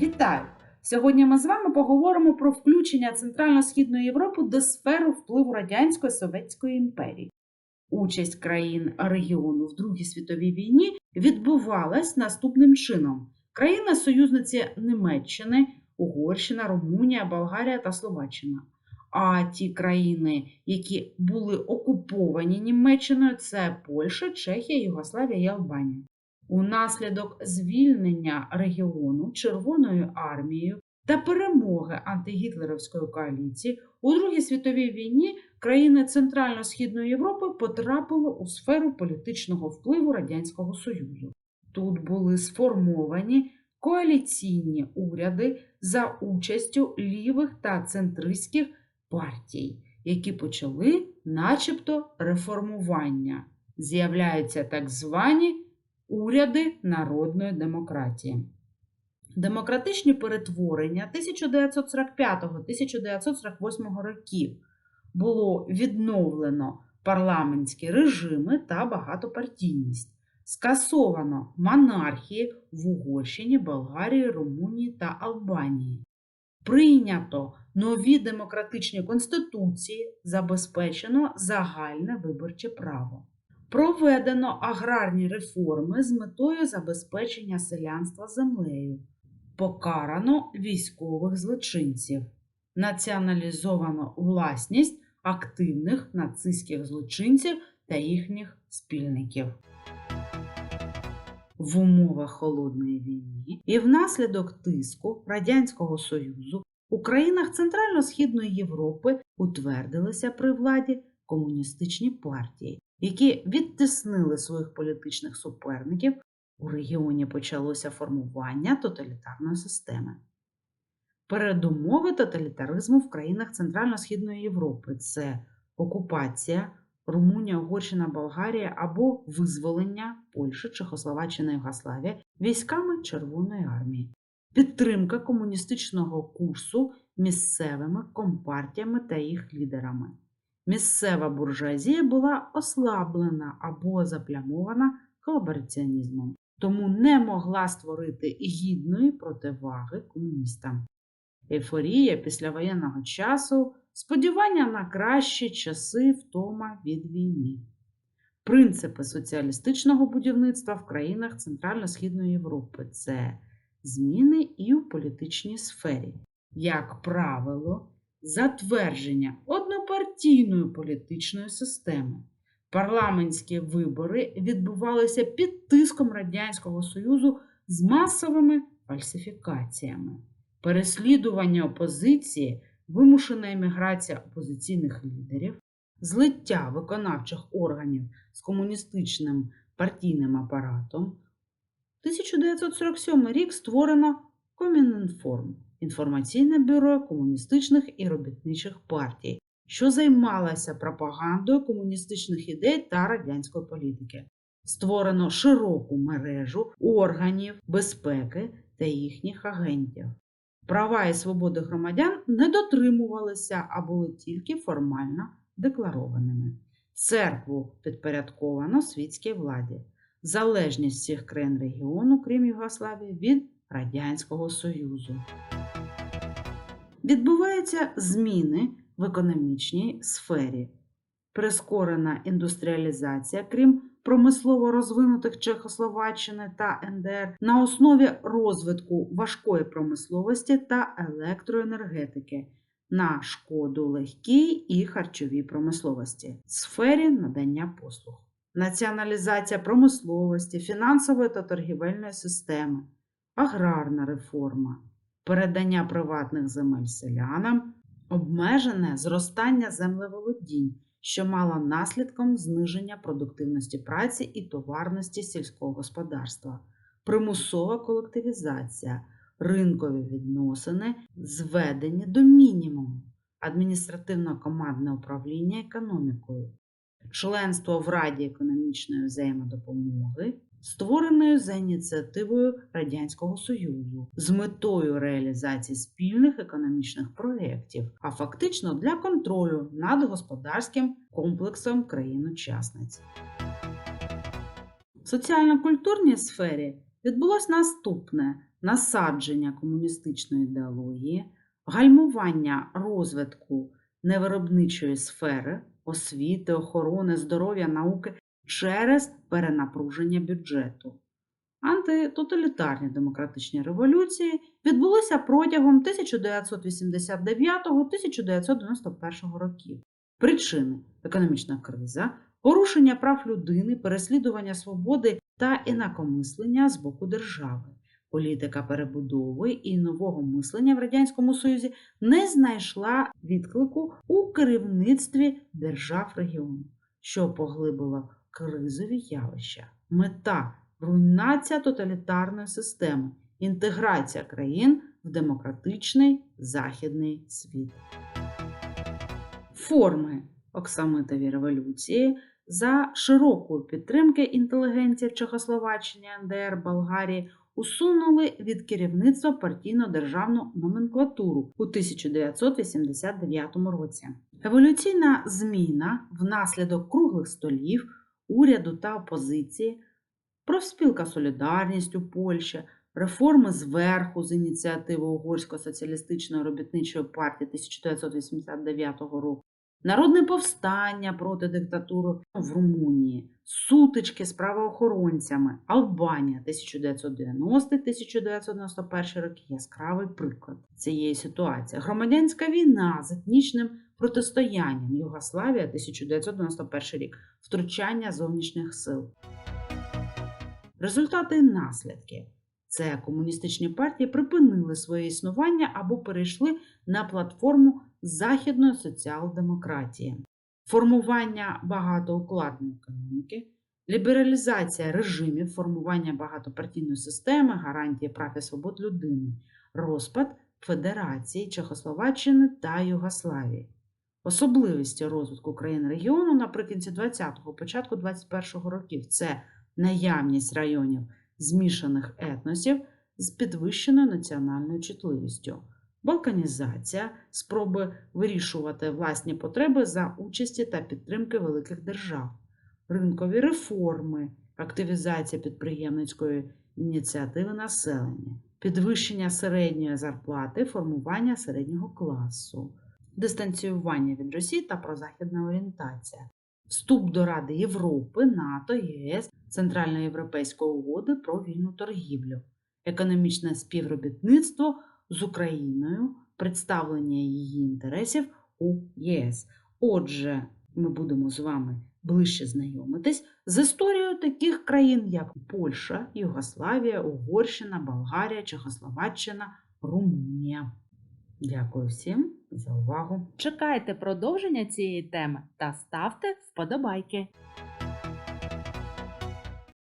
Вітаю! Сьогодні ми з вами поговоримо про включення Центрально-Східної Європи до сфери впливу Радянської Совєтської імперії. Участь країн регіону в Другій світовій війні відбувалась наступним чином: країни-союзниці Німеччини, Угорщина, Румунія, Болгарія та Словаччина. А ті країни, які були окуповані Німеччиною, це Польща, Чехія, Югославія і Албанія. Унаслідок звільнення регіону Червоною армією та перемоги антигітлерівської коаліції у Другій світовій війні країни Центрально-Східної Європи потрапили у сферу політичного впливу Радянського Союзу. Тут були сформовані коаліційні уряди за участю лівих та центристських партій, які почали, начебто, реформування. З'являються так звані уряди народної демократії. Демократичні перетворення 1945-1948 років було відновлено парламентські режими та багатопартійність. Скасовано монархії в Угорщині, Болгарії, Румунії та Албанії. Прийнято нові демократичні конституції, забезпечено загальне виборче право. Проведено аграрні реформи з метою забезпечення селянства землею. Покарано військових злочинців. Націоналізовано власність активних нацистських злочинців та їхніх спільників. В умовах холодної війни і внаслідок тиску Радянського Союзу у країнах Центрально-Східної Європи утвердилися при владі комуністичні партії, які відтиснили своїх політичних суперників. У регіоні почалося формування тоталітарної системи. Передумови тоталітаризму в країнах Центрально-Східної Європи це окупація, Румунія, Угорщина, Болгарія або визволення Польщі, Чехословаччини і Югославія військами Червоної армії, підтримка комуністичного курсу місцевими компартіями та їх лідерами. Місцева буржуазія була ослаблена або заплямована колабораціонізмом, тому не могла створити гідної противаги комуністам. Ейфорія післявоєнного часу, сподівання на кращі часи втома від війни. Принципи соціалістичного будівництва в країнах Центрально-Східної Європи це зміни і у політичній сфері, як правило, затвердження однопартійної політичної системи. Парламентські вибори відбувалися під тиском Радянського Союзу з масовими фальсифікаціями, переслідування опозиції, вимушена еміграція опозиційних лідерів, злиття виконавчих органів з комуністичним партійним апаратом. 1947 рік створено Комінінформ інформаційне бюро комуністичних і робітничих партій, що займалася пропагандою комуністичних ідей та радянської політики. Створено широку мережу органів безпеки та їхніх агентів. Права і свободи громадян не дотримувалися, а були тільки формально декларованими. Церкву підпорядковано світській владі, залежність всіх країн регіону, крім Югославії, від Радянського Союзу. Відбуваються зміни в економічній сфері, прискорена індустріалізація, крім промислово розвинутих Чехословаччини та НДР, на основі розвитку важкої промисловості та електроенергетики на шкоду легкій і харчовій промисловості, сфері надання послуг, націоналізація промисловості, фінансової та торгівельної системи, аграрна реформа, передання приватних земель селянам, обмежене зростання землеволодінь, що мало наслідком зниження продуктивності праці і товарності сільського господарства, примусова колективізація, ринкові відносини, зведені до мінімуму, адміністративно-командне управління економікою, членство в Раді економічної взаємодопомоги, створеною за ініціативою Радянського Союзу з метою реалізації спільних економічних проєктів, а фактично для контролю над господарським комплексом країн-учасниць. В соціально-культурній сфері відбулось наступне насадження комуністичної ідеології, гальмування розвитку невиробничої сфери, освіти, охорони, здоров'я, науки через перенапруження бюджету. Антитоталітарні демократичні революції відбулися протягом 1989-1991 років. Причини економічна криза, порушення прав людини, переслідування свободи та інакомислення з боку держави. Політика перебудови і нового мислення в Радянському Союзі не знайшла відклику у керівництві держав регіону, що поглибило кризові явища. Мета руйнація тоталітарної системи, інтеграція країн в демократичний західний світ. Форми оксамитові революції за широкої підтримки інтелігенції в Чехословаччині, НДР, Болгарії усунули від керівництва партійно-державну номенклатуру у 1989 році. Еволюційна зміна внаслідок круглих столів, уряду та опозиції, профспілка Солідарність у Польщі, реформи зверху з ініціативи Угорської соціалістичної робітничої партії 1989 року, народне повстання проти диктатури в Румунії, сутички з правоохоронцями, Албанія 1990-1991 роки яскравий приклад цієї ситуації. Громадянська війна з етнічним протистоянням Югославія 1991 рік, втручання зовнішніх сил. Результати і наслідки. Це комуністичні партії припинили своє існування або перейшли на платформу західної соціал-демократії, формування багатоукладної економіки, лібералізація режимів, формування багатопартійної системи, гарантії прав і свобод людини, розпад Федерації Чехословаччини та Югославії. Особливості розвитку країн регіону наприкінці 20-го, початку 21-го років. Це наявність районів змішаних етносів з підвищеною національною чутливістю, балканізація, спроби вирішувати власні потреби за участі та підтримки великих держав, ринкові реформи, активізація підприємницької ініціативи населення, підвищення середньої зарплати, формування середнього класу, дистанціювання від Росії та прозахідна орієнтація. Вступ до Ради Європи, НАТО, ЄС, Центральноєвропейської угоди про вільну торгівлю, економічне співробітництво з Україною, представлення її інтересів у ЄС. Отже, ми будемо з вами ближче знайомитись з історією таких країн, як Польща, Югославія, Угорщина, Болгарія, Чехословаччина, Румунія. Дякую всім за увагу. Чекайте продовження цієї теми та ставте вподобайки.